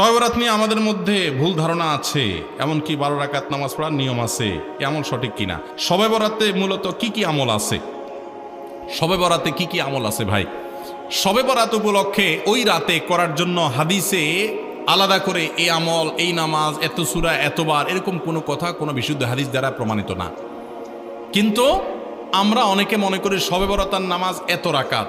শয়বরাত নিয়ে আমাদের মধ্যে ভুল ধারণা আছে, এমনকি বারো রাকাত নামাজ পড়ার নিয়ম আছে, এমন সঠিক কিনা? সবে বরাতে মূলত কি কি আমল আছে? সবে বরাতে কি কি আমল আছে ভাই? সবে বরাত উপলক্ষে ওই রাতে করার জন্য হাদিসে আলাদা করে এই আমল, এই নামাজ, এত সুরা, এতবার এরকম কোনো কথা, কোনো বিশুদ্ধ হাদিস দ্বারা প্রমাণিত না। কিন্তু আমরা অনেকে মনে করি সবে বরাতার নামাজ এত রাকাত।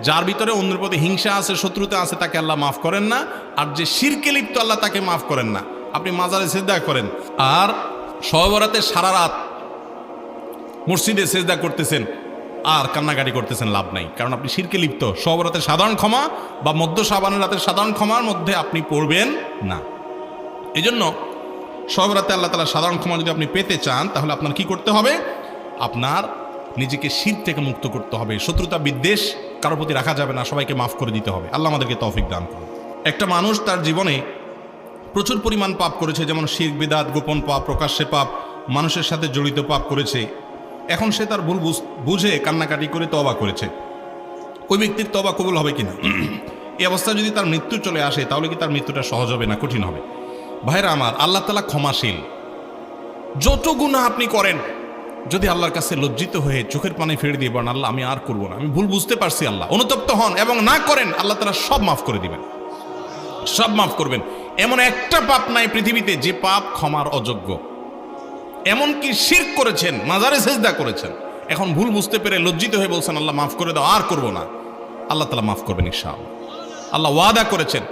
যার ভিতরে অন্যের প্রতি হিংসা আছে, শত্রুতা আছে, তাকে আল্লাহ মাফ করেন না। আর যে শিরকে লিপ্ত, আল্লাহ তাকে মাফ করেন না। আপনি মাজারে সেজদা করেন। আর সহবরাতে সারা রাত মসজিদে সেজদা করতেছেন। আর কান্নাকাটি করতেছেন, লাভ নাই। কারণ আপনি শিরকে লিপ্ত। সহবরাতে সাধারণ ক্ষমা বা মধ্য সাবানের রাতের সাধারণ ক্ষমার মধ্যে আপনি পড়বেন না। এই জন্য সহবরাতে আল্লাহ তালা সাধারণ ক্ষমা যদি আপনি পেতে চান, তাহলে আপনার কি করতে হবে? আপনার নিজেকে শীত থেকে মুক্ত করতে হবে। শত্রুতা বিদ্বেষ কারোর প্রতি রাখা যাবে না, সবাইকে মাফ করে দিতে হবে। আল্লাহ আমাদেরকে তৌফিক দান করুন। একটা মানুষ তার জীবনে প্রচুর পরিমাণ পাপ করেছে, যেমন শির বিদাত, গোপন পাপ, প্রকাশ্যে পাপ, মানুষের সাথে জড়িত পাপ করেছে। এখন সে তার ভুল বুঝ- কান্নাকাটি করে তবা করেছে। ওই ব্যক্তির তবা কবুল হবে কিনা? এই অবস্থা যদি তার মৃত্যু চলে আসে, তাহলে কি তার মৃত্যুটা সহজ হবে না কঠিন হবে? ভাইরা আমার, আল্লাহ তালা ক্ষমাশীল। যত গুণা আপনি করেন যদি আল্লাহর কাছে লজ্জিত হয়ে চোখের পানি ফেলে দিয়ে বলেন, আল্লাহ, আমি আর করব না। আমি ভুল বুঝতে পারছি, আল্লাহ। অনুতপ্ত হন এবং না করেন, আল্লাহ তালা সব মাফ করে দিবেন। সব মাফ করবেন। এমন একটা পাপ নাই পৃথিবীতে যে পাপ ক্ষমার অযোগ্য। এমনকি শির করেছেন, মাজারে সেজদা করেছেন। এখন ভুল বুঝতে পেরে লজ্জিত হয়ে বলছেন, আল্লাহ, মাফ করে দাও, আর করব না। আল্লাহ তালা মাফ করবেন, ইনশাআল্লাহ। আল্লাহ ওয়াদা করেছেন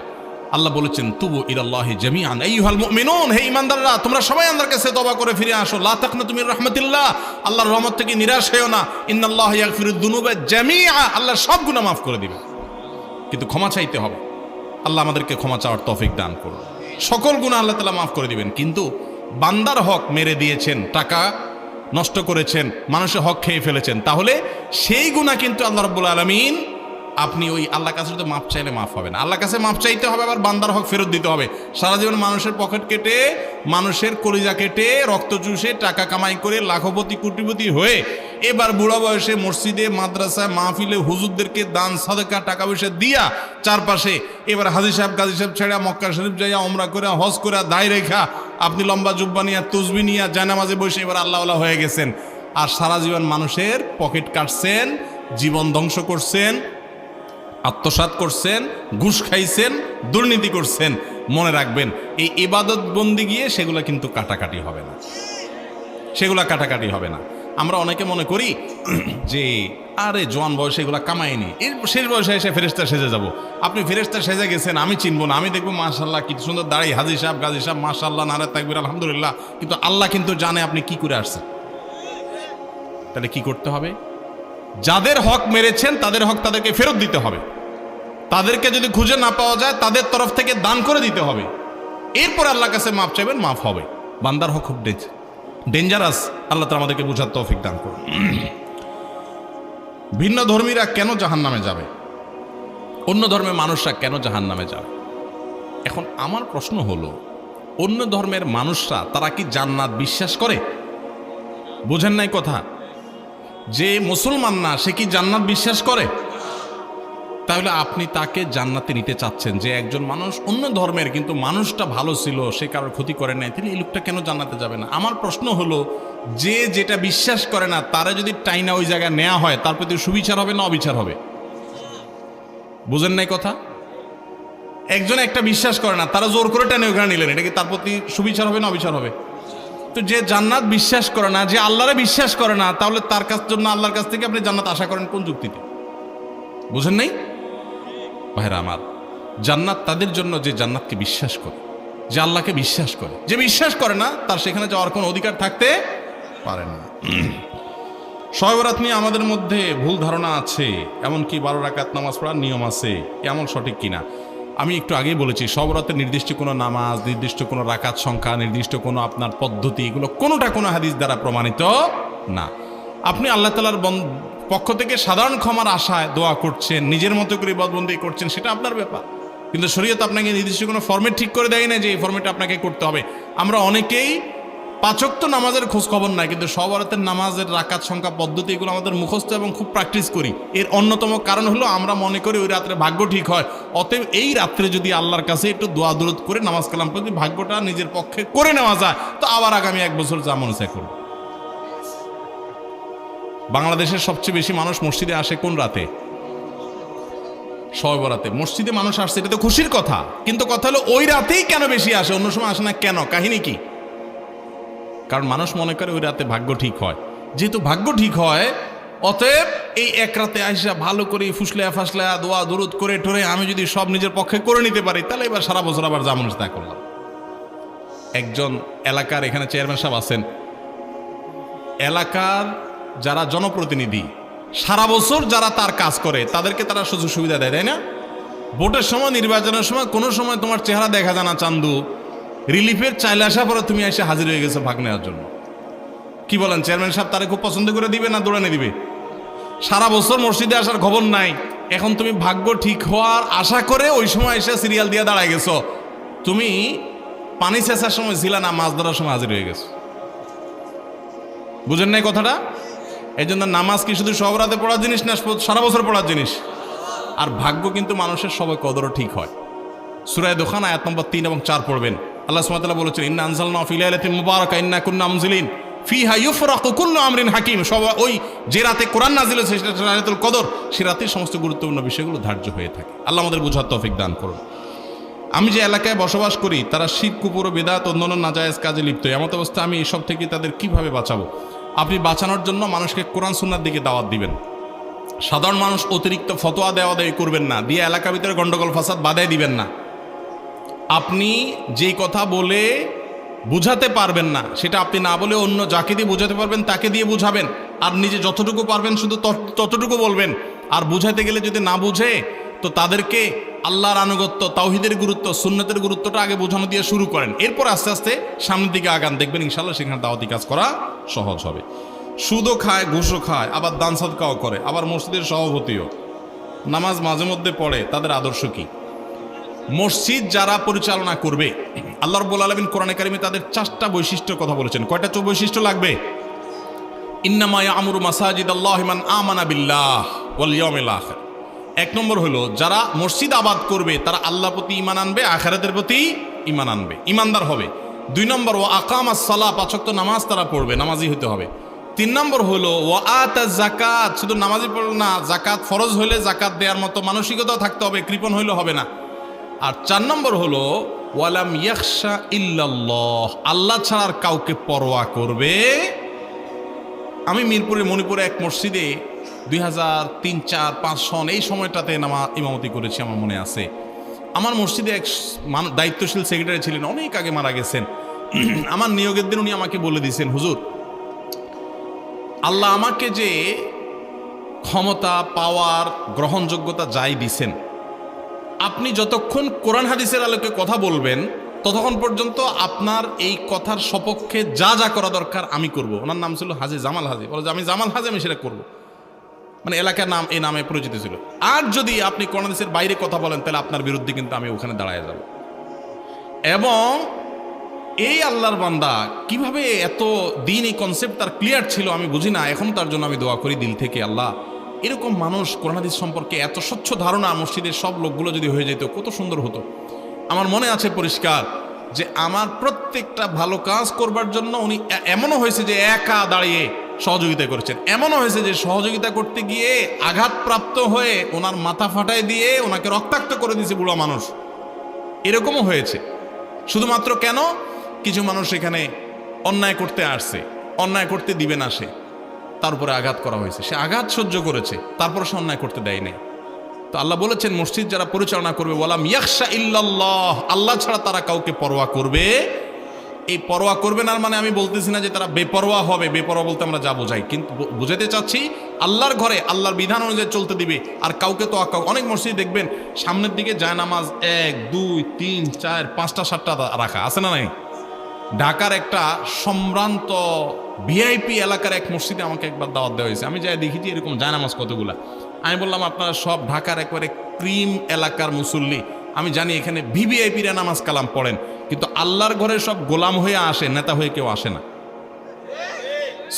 আল্লাহ বলেছেন, তুবু ইলাল্লাহি জামিআন। আইয়ুহাল মুমিনুন, হে ঈমানদাররা, তোমরা সবাই আল্লাহর কাছে তওবা করে ফিরে আসো। লা তাকনাতু মির রাহমাতিল্লাহ, আল্লাহর রহমত থেকে নিরাশ হয়েও না। ইন্নাল্লাহা ইয়াগফিরুদ দুনুবা জামিআ, আল্লাহ সব গুনাহ মাফ করে দিবেন। কিন্তু ক্ষমা চাইতে হবে। আল্লাহ আমাদেরকে ক্ষমা চাওয়ার তৌফিক দান করুন। সকল গুণা আল্লাহ তালা মাফ করে দিবেন। কিন্তু বান্দার হক মেরে দিয়েছেন, টাকা নষ্ট করেছেন, মানুষের হক খেয়ে ফেলেছেন, তাহলে সেই গুণা কিন্তু আল্লাহ রব্বুল আলমিন আপনি ওই আল্লাহ কাছে যদি মাপ চাইলে মাফ হবে না। আল্লাহ কাছে মাপ চাইতে হবে, আবার বান্দার হক ফেরত দিতে হবে। সারা জীবন মানুষের পকেট কেটে, মানুষের কলিজা কেটে, রক্ত চুষে, টাকা কামাই করে লাখপতি, কোটিপতি হয়ে এবার বুড়া বয়সে মসজিদে, মাদ্রাসায়, মাহফিলে হুজুরদেরকে দান, সাদেকা, টাকা পয়সা দিয়া চারপাশে এবার হাজি সাহেব, গাজী সাহেব ছেড়া মক্কা শরীফ যাইয়া অমরা করে হজ করে দায় রেখা আপনি লম্বা জুব্বা নিয়া, তুসবি নিয়া জানামাজে বসে এবার আল্লাহ হয়ে গেছেন। আর সারা জীবন মানুষের পকেট কাটছেন, জীবন ধ্বংস করছেন আত্মসাত করছেন, ঘুষ খাইছেন, দুর্নীতি করছেন, মনে রাখবেন, এই ইবাদত বন্দি গিয়ে সেগুলো কিন্তু কাটাকাটি হবে না। সেগুলা কাটাকাটি হবে না। আমরা অনেকে মনে করি যে, আরে জোয়ান বয়সে এগুলা কামাইনি। এর শেষ বয়সে এসে ফেরেস্তা সেজে যাব। আপনি ফেরেস্তা সেজে গেছেন, আমি চিনবো না। আমি দেখব মাশাল্লাহ কি সুন্দর দাঁড়াই হাজি সাহেব, গাজী সাহেব মাশাল্লাহ নারে তাকবির, আলহামদুলিল্লাহ। কিন্তু আল্লাহ কিন্তু জানে আপনি কি করে আসছেন। তাহলে কি করতে হবে? যাদের হক মেরেছেন, তাদের হক তাদেরকে ফেরত দিতে হবে। তাদেরকে যদি খুঁজে না পাওয়া যায়, তাদের তরফ থেকে দান করে দিতে হবে। এরপর আল্লাহর কাছে মাপ চাইবেন, মাফ হবে। বান্দার হক খুব ডেঞ্জারাস। আল্লাহ তালা আমাদেরকে বুঝার তৌফিক দান করুন। ভিন্ন ধর্মীরা কেন জাহান নামে যাবে? অন্য ধর্মের মানুষরা কেন জাহান নামে যাবে? এখন আমার প্রশ্ন হলো, অন্য ধর্মের মানুষরা তারা কি জান্নাত বিশ্বাস করে? বোঝেন নাই কথা? যে মুসলমান না, সে কি জান্নাত বিশ্বাস করে? তাহলে আপনি তাকে জান্নাতে নিতে চাচ্ছেন যে একজন মানুষ অন্য ধর্মের, কিন্তু মানুষটা ভালো ছিল, সে কারোর ক্ষতি করে নাই, তাহলে এই লোকটা কেন জান্নাতে যাবে না? আমার প্রশ্ন হলো, যে যেটা বিশ্বাস করে না, তারা যদি টাইনা ওই জায়গায় নেওয়া হয়, তার প্রতি সুবিচার হবে না অবিচার হবে? বুঝেন নাই কথা? একজন একটা বিশ্বাস করে না, তারা জোর করে টেনে ওখানে নিলেন, এটা কি তার প্রতি সুবিচার হবে না অবিচার হবে? তো যে জান্নাত বিশ্বাস করে না, যে আল্লাহরে বিশ্বাস করে না, তাহলে তার কাছ জন্য আল্লাহর কাছ থেকে আপনি জান্নাত আশা করেন কোন যুক্তিতে? বুঝেন নাই? ভাইরা আমার, জান্নাত তাদের জন্য যে জান্নাতকে বিশ্বাস করে, যে আল্লাহকে বিশ্বাস করে। যে বিশ্বাস করে না, তার সেখানে যাওয়ার কোনো অধিকার থাকতে পারে না। শয়বরাত নিয়ে আমাদের মধ্যে ভুল ধারণা আছে, এমনকি বারো রাকাত নামাজ পড়ার নিয়ম আছে, এমন সঠিক কিনা? আমি একটু আগেই বলেছি, সব রাতে নির্দিষ্ট কোনো নামাজ, নির্দিষ্ট কোনো রাকাত সংখ্যা, নির্দিষ্ট কোনো আপনার পদ্ধতি, এগুলো কোনোটা কোনো হাদিস দ্বারা প্রমাণিত না। আপনি আল্লাহ তালার পক্ষ থেকে সাধারণ ক্ষমার আশায় দোয়া করছেন, নিজের মতো করে বদবন্দি করছেন, সেটা আপনার ব্যাপার। কিন্তু শরীয়ত আপনাকে নির্দিষ্ট কোনো ফর্মেট ঠিক করে দেয় না যে এই ফর্মেটটা আপনাকে করতে হবে। আমরা অনেকেই পাচক তো নামাজের খোঁজ খবর নাই, কিন্তু সব রাতের নামাজের রাকাত সংখ্যা পদ্ধতি এগুলো আমাদের মুখস্থ এবং খুব প্র্যাকটিস করি। এর অন্যতম কারণ হলো আমরা মনে করি ওই রাত্রে ভাগ্য ঠিক হয়। অতএব এই রাত্রে যদি আল্লাহর কাছে একটু দোয়া দূরত করে নামাজ কালাম প্রতি ভাগ্যটা নিজের পক্ষে করে নেওয়া যায়, তো আবার আগামী এক বছর যা মনে চায় করব। বাংলাদেশের সবচেয়ে বেশি মানুষ মসজিদে আসে কোন রাতে? সবে বরাতে মসজিদে মানুষ আসছে, এটা তো খুশির কথা। কিন্তু কথা হলো ওই রাতেই কেন বেশি আসে? অন্য সময় আসে না কেন? কাহিনী কি? কারণ মানুষ মনে করে ওই রাতে ভাগ্য ঠিক হয়। যেহেতু ভাগ্য ঠিক হয়, অতএব এই এক রাতে আসা ভালো করে ফুসলে ফাসলে দোয়া দূরত করে টরে আমি যদি সব নিজের পক্ষে করে নিতে পারি, তাহলে এবার সারা বছর আবার জামুন তা করলাম। একজন এলাকার এখানে চেয়ারম্যান সাহেব আছেন। এলাকার যারা জনপ্রতিনিধি, সারা বছর যারা তার কাজ করে, তাদেরকে তারা সুযোগ সুবিধা দেয়, তাই না? ভোটের সময়, নির্বাচনের সময় কোনো সময় তোমার চেহারা দেখা যায় না, চান্দু। রিলিফের চাইলে আসা পরে তুমি এসে হাজির হয়ে গেছো ভাগ নেওয়ার জন্য। কি বলেন, চেয়ারম্যান সাহেব তারা খুব পছন্দ করে দিবে না দৌড়ানে দিবে? সারা বছর মসজিদে আসার খবর নাই। এখন তুমি ভাগ্য ঠিক হওয়ার আশা করে ওই সময় এসে সিরিয়াল দিয়ে দাঁড়ায় গেছো। তুমি পানি চেঁচার সময় ছিল না, মাছ ধরার সময় হাজির হয়ে গেছো। বুঝেন নাই কথাটা? এই জন্য নামাজ কি শুধু সব রাতে পড়ার জিনিস না সারা বছর পড়ার জিনিস? আর ভাগ্য কিন্তু মানুষের সবাই কদরও ঠিক হয়। সুরায় দোকান আয়াত নম্বর তিন এবং চার পড়বেন। আল্লাহ সুমাতাল্লাহ বলেছেন, ইন্না আনসাল ফিলাইলাতি মুবারাকা, ইন্না কুন্না আমজিলিন ফিহা ইউফরাকু কুল্লু আমরিন হাকিম। সব ওই যে রাতে কোরআন নাজিল সেটা কদর। সে রাতেই সমস্ত গুরুত্বপূর্ণ বিষয়গুলো ধার্য হয়ে থাকে। আল্লাহ আমাদের বোঝার তৌফিক দান করুন। আমি যে এলাকায় বসবাস করি, তারা শিব কুপুর, বেদাত, অন্যান্য নাজায়েজ কাজে লিপ্ত। এমত অবস্থা আমি এসব থেকে তাদের কীভাবে বাঁচাবো? আপনি বাঁচানোর জন্য মানুষকে কোরআন সুন্নার দিকে দাওয়াত দিবেন। সাধারণ মানুষ অতিরিক্ত ফতোয়া দেওয়া দেয় করবেন না। দিয়ে এলাকা ভিতরে গণ্ডগোল ফাসাদ বাধাই দিবেন না। আপনি যেই কথা বলে বুঝাতে পারবেন না, সেটা আপনি না বলে অন্য যাকে দিয়ে বুঝাতে পারবেন তাকে দিয়ে বুঝাবেন। আর নিজে যতটুকু পারবেন শুধু ততটুকু বলবেন। আর বুঝাতে গেলে যদি না বুঝে, তো তাদেরকে আল্লাহর আনুগত্য, তাওহিদের গুরুত্ব, সুন্নতের গুরুত্বটা আগে বোঝানো দিয়ে শুরু করেন। এরপর আস্তে আস্তে সামনের দিকে আগান, দেখবেন ইনশাল্লাহ সেখানে দাওয়াতি কাজ করা সহজ হবে। সুদও খায়, ঘুষও খায়, আবার দান সদকাও করে, আবার মসজিদের সভাপতিও। নামাজ মাঝে মধ্যে পড়ে, তাদের আদর্শ কি? মসজিদ যারা পরিচালনা করবে, আল্লাহ রব্বুল আলমিন কোরআনে কারিমে তাদের চারটা বৈশিষ্ট্যের কথা বলেছেন। কয়টা চো বৈশিষ্ট্য লাগবে? ইন্নামায়া আমরু মাসাজিদ আল্লাহমান আমানা বিল্লাহ ওয়াল ইয়াউমিল আখির। এক নম্বর হলো, যারা মসজিদ আবাদ করবে, তারা আল্লাহ প্রতি ইমান আনবে, আখেরাতের প্রতি ইমান আনবে। ইমানদার হবে। দুই নম্বর ও আকাম সালাহ পাচক নামাজ তারা পড়বে নামাজি হতে হবে। তিন নম্বর হলো ও আত জাকাত শুধু নামাজি পড়ল না জাকাত ফরজ হলে জাকাত দেওয়ার মতো মানসিকতা থাকতে হবে, কৃপণ হইলে হবে না। আর চার নম্বর হলো, ওয়ালাম ইয়াকশা ইল্লাল্লাহ। আল্লাহ ছাড়ার কাউকে পরোয়া করবে? আমি মিরপুরে মণিপুরে এক মসজিদে দুই হাজার তিন, চার, পাঁচ সন এই সময়টাতে নামা ইমামতি করেছি, আমার মনে আছে। আমার মসজিদে এক দায়িত্বশীল সেক্রেটারি ছিলেন, অনেক আগে মারা গেছেন। আমার নিয়োগের দিন উনি আমাকে বলে দিয়েছেন, হুজুর, আল্লাহ আমাকে যে ক্ষমতা পাওয়ার গ্রহণযোগ্যতা যাই দিছেন আপনি যতক্ষণ কোরআন হাদিসের আলোকে কথা বলবেন, ততক্ষণ পর্যন্ত আপনার এই কথার সপক্ষে যা যা করা দরকার আমি করব। ওনার নাম ছিল হাজি জামাল হাজি। বলে যে, আমি জামাল হাজি, আমি সেটা করব। মানে এলাকার নাম, এই নামে পরিচিত ছিল। আর যদি আপনি কোরআন হাদিসের বাইরে কথা বলেন, তাহলে আপনার বিরুদ্ধে কিন্তু আমি ওখানে দাঁড়ায় যাব। এবং এই আল্লাহর বান্দা কীভাবে এত দিন এই কনসেপ্ট তার ক্লিয়ার ছিল আমি বুঝি না। এখন তার জন্য আমি দোয়া করি দিল থেকে আল্লাহ। এরকম মানুষ করোনাদিস সম্পর্কে এত স্বচ্ছ ধারণা মসজিদের সব লোকগুলো যদি হয়ে যেত, কত সুন্দর হতো। আমার মনে আছে পরিষ্কার যে আমার প্রত্যেকটা ভালো কাজ করবার জন্য উনি এমনও হয়েছে যে একা দাঁড়িয়ে সহযোগিতা করেছেন। এমনও হয়েছে যে সহযোগিতা করতে গিয়ে আঘাতপ্রাপ্ত হয়ে ওনার মাথা ফাটায় দিয়ে ওনাকে রক্তাক্ত করে দিয়েছে বুড়ো মানুষ। এরকমও হয়েছে। শুধুমাত্র কেন? কিছু মানুষ এখানে অন্যায় করতে আসছে, অন্যায় করতে দিবে না সে। তার উপরে আঘাত করা হয়েছে। সে আঘাত সহ্য করেছে তারপর সে অন্যায় করতে দেয় নাই। তো আল্লাহ বলেছেন, মসজিদ যারা পরিচালনা করবে বলাম ইয়াকশা ইল্লাল্লাহ, আল্লাহ ছাড়া তারা কাউকে পরোয়া করবে। এই পরোয়া করবে না মানে আমি বলতেছি না যে তারা বেপরোয়া হবে, বেপরোয়া বলতে আমরা যা বোঝাই। কিন্তু বুঝাতে চাচ্ছি, আল্লাহর ঘরে, আল্লাহর বিধান অনুযায়ী চলতে দিবে। আর কাউকে তো অনেক মসজিদ দেখবেন, সামনের দিকে জায়নামাজ এক, দুই, তিন, চার, পাঁচটা, সাতটা রাখা। আছে না নাই? ঢাকার একটা সম্ভ্রান্ত ভিআইপি এলাকার এক মসজিদে আমাকে একবার দাওয়াত দেওয়া হয়েছে। আমি যাই দেখেছি এরকম জায়নামাজ কতগুলা। আমি বললাম, আপনারা সব ঢাকার একবারে ক্রিম এলাকার মুসল্লি। আমি জানি এখানে ভিভিআইপিরা নামাজ কালাম পড়েন, কিন্তু আল্লাহর ঘরে সব গোলাম হয়ে আসে, নেতা হয়ে কেউ আসে না।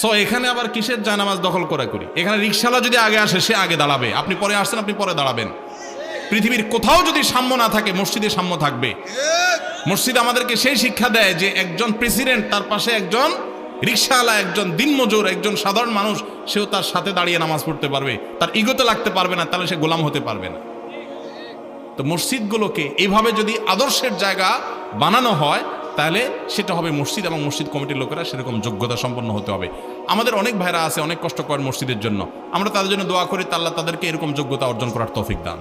সো এখানে আবার কিসের জায়নামাজ দখল করা করি? এখানে রিক্সাওয়ালা যদি আগে আসে, সে আগে দাঁড়াবে। আপনি পরে আসছেন, আপনি পরে দাঁড়াবেন। পৃথিবীর কোথাও যদি সাম্য না থাকে, মসজিদে সাম্য থাকবে। মসজিদ আমাদেরকে সেই শিক্ষা দেয় যে একজন প্রেসিডেন্ট তার পাশে একজন রিক্সাওয়ালা একজন দিনমজুর, একজন সাধারণ মানুষ, সেও তার সাথে দাঁড়িয়ে নামাজ পড়তে পারবে। তার ইগোতে লাগতে পারবে না, তাহলে সে গোলাম হতে পারবে না। তো মসজিদগুলোকে এইভাবে যদি আদর্শের জায়গা বানানো হয়, তাহলে সেটা হবে মসজিদ এবং মসজিদ কমিটির লোকেরা সেরকম যোগ্যতা সম্পন্ন হতে হবে। আমাদের অনেক ভাইরা আছে, অনেক কষ্ট করেন মসজিদের জন্য। আমরা তাদের জন্য দোয়া করি তাল্লাহ তাদেরকে এরকম যোগ্যতা অর্জন করার তৌফিক দান